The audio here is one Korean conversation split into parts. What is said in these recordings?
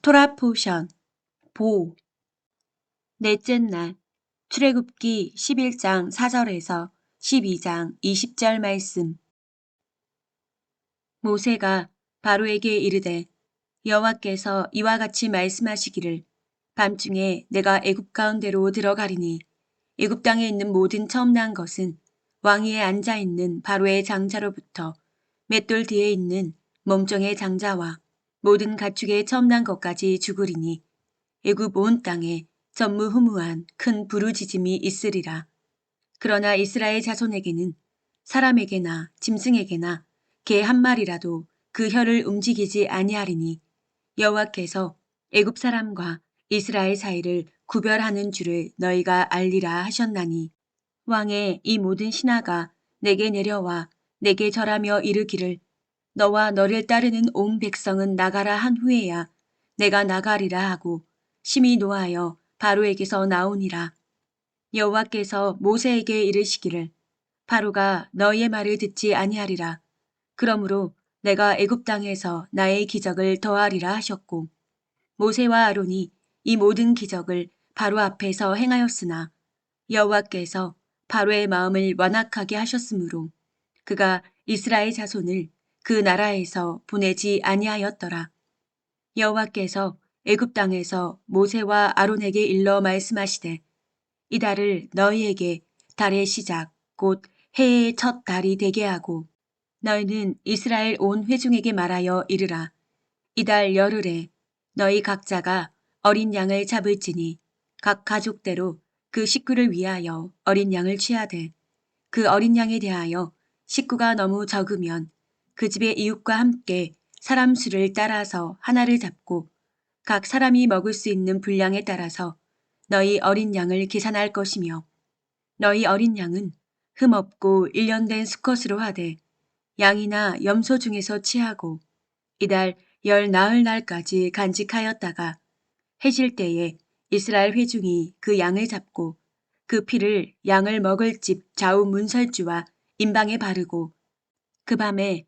토라 포션 보. 넷째 날 출애굽기 11장 4절에서 12장 20절 말씀. 모세가 바로에게 이르되 여호와께서 이와 같이 말씀하시기를 밤중에 내가 애굽 가운데로 들어가리니 애굽 땅에 있는 모든 처음 난 것은 왕위에 앉아 있는 바로의 장자로부터 맷돌 뒤에 있는 몸종의 장자와 모든 가축의 처음 난 것까지 죽으리니 애굽 온 땅에 전무후무한 큰 부르짖음이 있으리라. 그러나 이스라엘 자손에게는 사람에게나 짐승에게나 개 한 마리라도 그 혀를 움직이지 아니하리니 여호와께서 애굽 사람과 이스라엘 사이를 구별하는 줄을 너희가 알리라 하셨나니 왕의 이 모든 신하가 내게 내려와 내게 절하며 이르기를 너와 너를 따르는 온 백성은 나가라 한 후에야 내가 나가리라 하고 심히 노하여 바로에게서 나오니라. 여호와께서 모세에게 이르시기를 바로가 너희의 말을 듣지 아니하리라. 그러므로 내가 애굽 땅에서 나의 기적을 더하리라 하셨고 모세와 아론이 이 모든 기적을 바로 앞에서 행하였으나 여호와께서 바로의 마음을 완악하게 하셨으므로 그가 이스라엘 자손을 그 나라에서 보내지 아니하였더라. 여호와께서 애굽 땅에서 모세와 아론에게 일러 말씀하시되 이 달을 너희에게 달의 시작 곧 해의 첫 달이 되게 하고 너희는 이스라엘 온 회중에게 말하여 이르라 이달 열흘에 너희 각자가 어린 양을 잡을지니 각 가족대로 그 식구를 위하여 어린 양을 취하되 그 어린 양에 대하여 식구가 너무 적으면 그 집의 이웃과 함께 사람 수를 따라서 하나를 잡고 각 사람이 먹을 수 있는 분량에 따라서 너희 어린 양을 계산할 것이며 너희 어린 양은 흠없고 일련된 수컷으로 하되 양이나 염소 중에서 취하고 이달 열 나흘 날까지 간직하였다가 해질 때에 이스라엘 회중이 그 양을 잡고 그 피를 양을 먹을 집 좌우 문설주와 임방에 바르고 그 밤에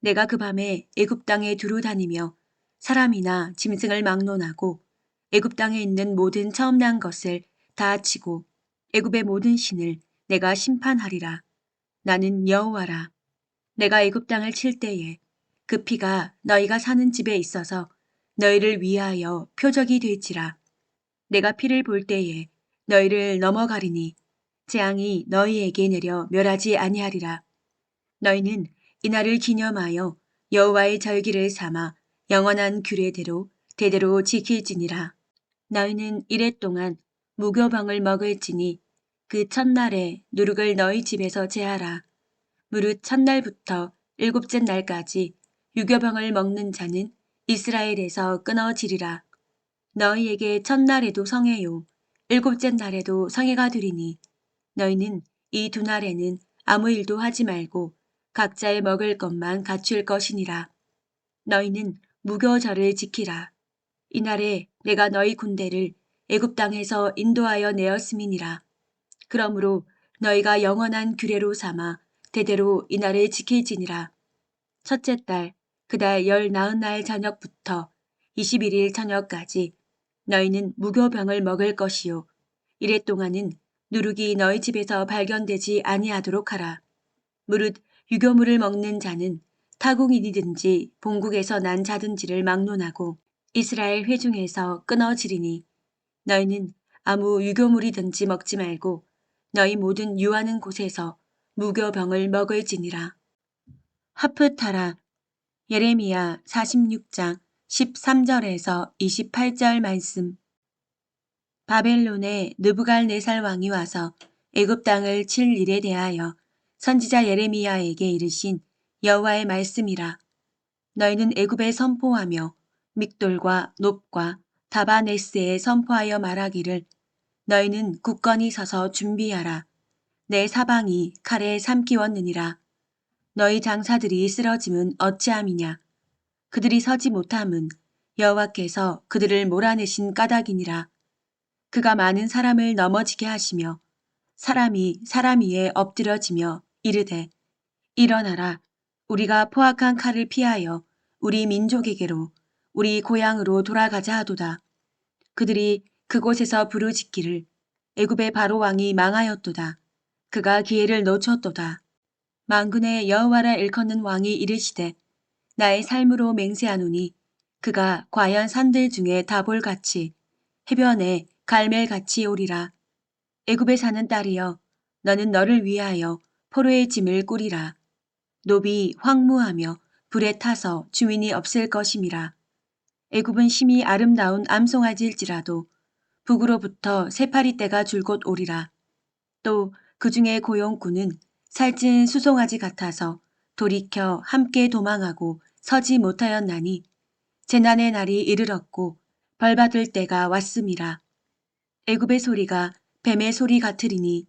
내가 그 밤에 애굽 땅에 두루 다니며 사람이나 짐승을 막론하고 애굽 땅에 있는 모든 처음 난 것을 다 치고 애굽의 모든 신을 내가 심판하리라. 나는 여호와라. 내가 애굽 땅을 칠 때에 그 피가 너희가 사는 집에 있어서 너희를 위하여 표적이 될지라. 내가 피를 볼 때에 너희를 넘어가리니 재앙이 너희에게 내려 멸하지 아니하리라. 너희는 이날을 기념하여 여호와의 절기를 삼아 영원한 규례대로 대대로 지킬지니라. 너희는 이랫동안 무교병을 먹을지니 그 첫날에 누룩을 너희 집에서 제하라. 무릇 첫날부터 일곱째 날까지 유교병을 먹는 자는 이스라엘에서 끊어지리라. 너희에게 첫날에도 성해요. 일곱째 날에도 성해가 되리니 너희는 이 두 날에는 아무 일도 하지 말고 각자의 먹을 것만 갖출 것이니라. 너희는 무교절을 지키라. 이날에 내가 너희 군대를 애굽 땅에서 인도하여 내었음이니라. 그러므로 너희가 영원한 규례로 삼아 대대로 이날을 지킬지니라. 첫째 달, 그달 열 나흔 날 저녁부터 21일 저녁까지 너희는 무교병을 먹을 것이요. 이래 동안은 누룩이 너희 집에서 발견되지 아니하도록 하라. 무릇 유교물을 먹는 자는 타국인이든지 본국에서 난 자든지를 막론하고 이스라엘 회중에서 끊어지리니 너희는 아무 유교물이든지 먹지 말고 너희 모든 유하는 곳에서 무교병을 먹을지니라. 하프타라 예레미야 46장 13절에서 28절 말씀 바벨론의 느부갈네살 왕이 와서 애굽 땅을 칠 일에 대하여 선지자 예레미야에게 이르신 여호와의 말씀이라. 너희는 애굽에 선포하며 믹돌과 높과 다바네스에 선포하여 말하기를 너희는 굳건히 서서 준비하라. 내 사방이 칼에 삼키웠느니라. 너희 장사들이 쓰러짐은 어찌함이냐. 그들이 서지 못함은 여호와께서 그들을 몰아내신 까닭이니라. 그가 많은 사람을 넘어지게 하시며 사람이 사람 위에 엎드려지며 이르되 일어나라 우리가 포악한 칼을 피하여 우리 민족에게로 우리 고향으로 돌아가자 하도다. 그들이 그곳에서 부르짖기를 애굽의 바로 왕이 망하였도다. 그가 기회를 놓쳤도다. 만군의 여호와라 일컫는 왕이 이르시되 나의 삶으로 맹세하노니 그가 과연 산들 중에 다볼같이 해변에 갈멜같이 오리라. 애굽에 사는 딸이여 너는 너를 위하여 포로의 짐을 꾸리라. 노비 황무하며 불에 타서 주인이 없을 것임이라. 애굽은 심히 아름다운 암송아지일지라도 북으로부터 새파리 떼가 줄곧 오리라. 또 그 중에 고용꾼은 살찐 수송아지 같아서 돌이켜 함께 도망하고 서지 못하였나니 재난의 날이 이르렀고 벌받을 때가 왔음이라. 애굽의 소리가 뱀의 소리 같으리니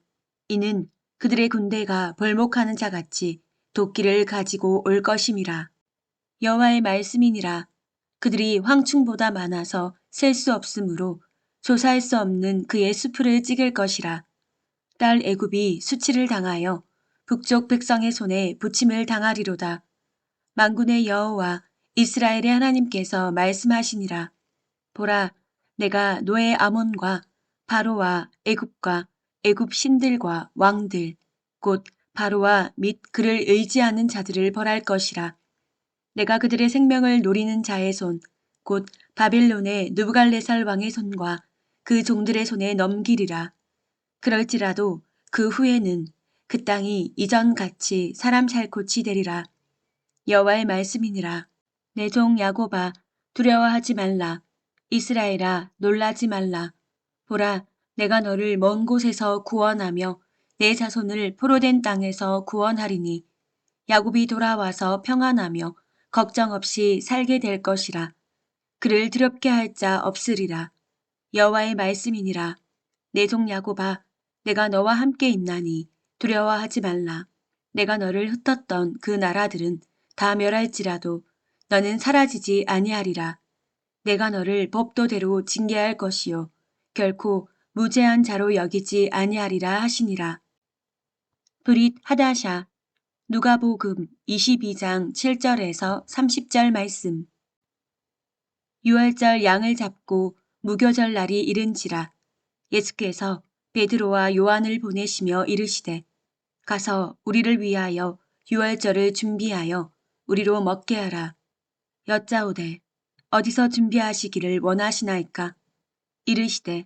이는 그들의 군대가 벌목하는 자 같이 도끼를 가지고 올 것임이라. 여호와의 말씀이니라. 그들이 황충보다 많아서 셀 수 없으므로 조사할 수 없는 그의 수풀을 찍을 것이라. 딸 애굽이 수치를 당하여 북쪽 백성의 손에 부침을 당하리로다. 만군의 여호와 이스라엘의 하나님께서 말씀하시니라. 보라, 내가 노예 아몬과 바로와 애굽과 애굽 신들과 왕들, 곧 바로와 및 그를 의지하는 자들을 벌할 것이라. 내가 그들의 생명을 노리는 자의 손, 곧 바빌론의 누부갈레살 왕의 손과 그 종들의 손에 넘기리라. 그럴지라도 그 후에는 그 땅이 이전같이 사람 살 곳이 되리라. 여호와의 말씀이니라. 내 종 야고바 두려워하지 말라. 이스라엘아 놀라지 말라. 보라 내가 너를 먼 곳에서 구원하며 내 자손을 포로된 땅에서 구원하리니 야곱이 돌아와서 평안하며 걱정 없이 살게 될 것이라. 그를 두렵게 할 자 없으리라. 여호와의 말씀이니라. 내 종 야곱아 내가 너와 함께 있나니 두려워하지 말라. 내가 너를 흩었던 그 나라들은 다 멸할지라도 너는 사라지지 아니하리라. 내가 너를 법도대로 징계할 것이요 결코 무죄한 자로 여기지 아니하리라 하시니라. 브릿 하다샤 누가복음 22장 7절에서 30절 말씀 유월절 양을 잡고 무교절 날이 이른지라 예수께서 베드로와 요한을 보내시며 이르시되 가서 우리를 위하여 유월절을 준비하여 우리로 먹게 하라. 여짜오되 어디서 준비하시기를 원하시나이까? 이르시되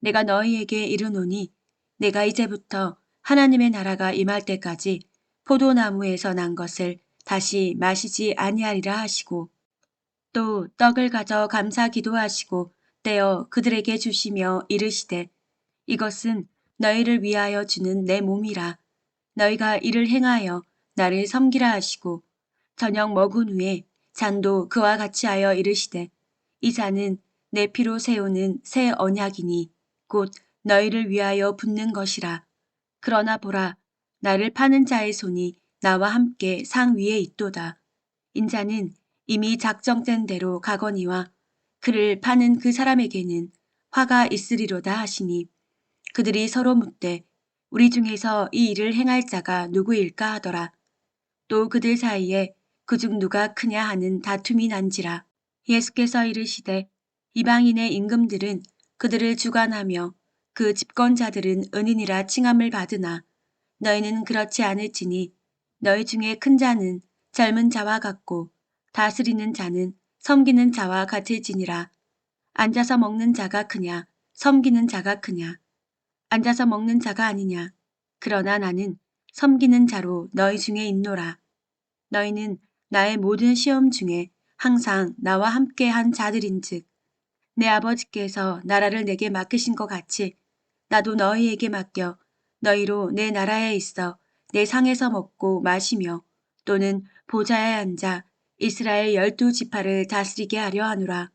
내가 너희에게 이르노니 내가 이제부터 하나님의 나라가 임할 때까지 포도나무에서 난 것을 다시 마시지 아니하리라 하시고 또 떡을 가져 감사 기도하시고 떼어 그들에게 주시며 이르시되 이것은 너희를 위하여 주는 내 몸이라. 너희가 이를 행하여 나를 섬기라 하시고 저녁 먹은 후에 잔도 그와 같이 하여 이르시되 이 잔은 내 피로 세우는 새 언약이니 곧 너희를 위하여 붓는 것이라 그러나 보라 나를 파는 자의 손이 나와 함께 상 위에 있도다 인자는 이미 작정된 대로 가거니와 그를 파는 그 사람에게는 화가 있으리로다 하시니 그들이 서로 묻되 우리 중에서 이 일을 행할 자가 누구일까 하더라. 또 그들 사이에 그중 누가 크냐 하는 다툼이 난지라. 예수께서 이르시되 이방인의 임금들은 그들을 주관하며 그 집권자들은 은인이라 칭함을 받으나 너희는 그렇지 않을지니 너희 중에 큰 자는 젊은 자와 같고 다스리는 자는 섬기는 자와 같을지니라. 앉아서 먹는 자가 크냐 섬기는 자가 크냐 앉아서 먹는 자가 아니냐 그러나 나는 섬기는 자로 너희 중에 있노라. 너희는 나의 모든 시험 중에 항상 나와 함께 한 자들인즉 내 아버지께서 나라를 내게 맡기신 것 같이 나도 너희에게 맡겨 너희로 내 나라에 있어 내 상에서 먹고 마시며 또는 보좌에 앉아 이스라엘 열두 지파를 다스리게 하려 하노라.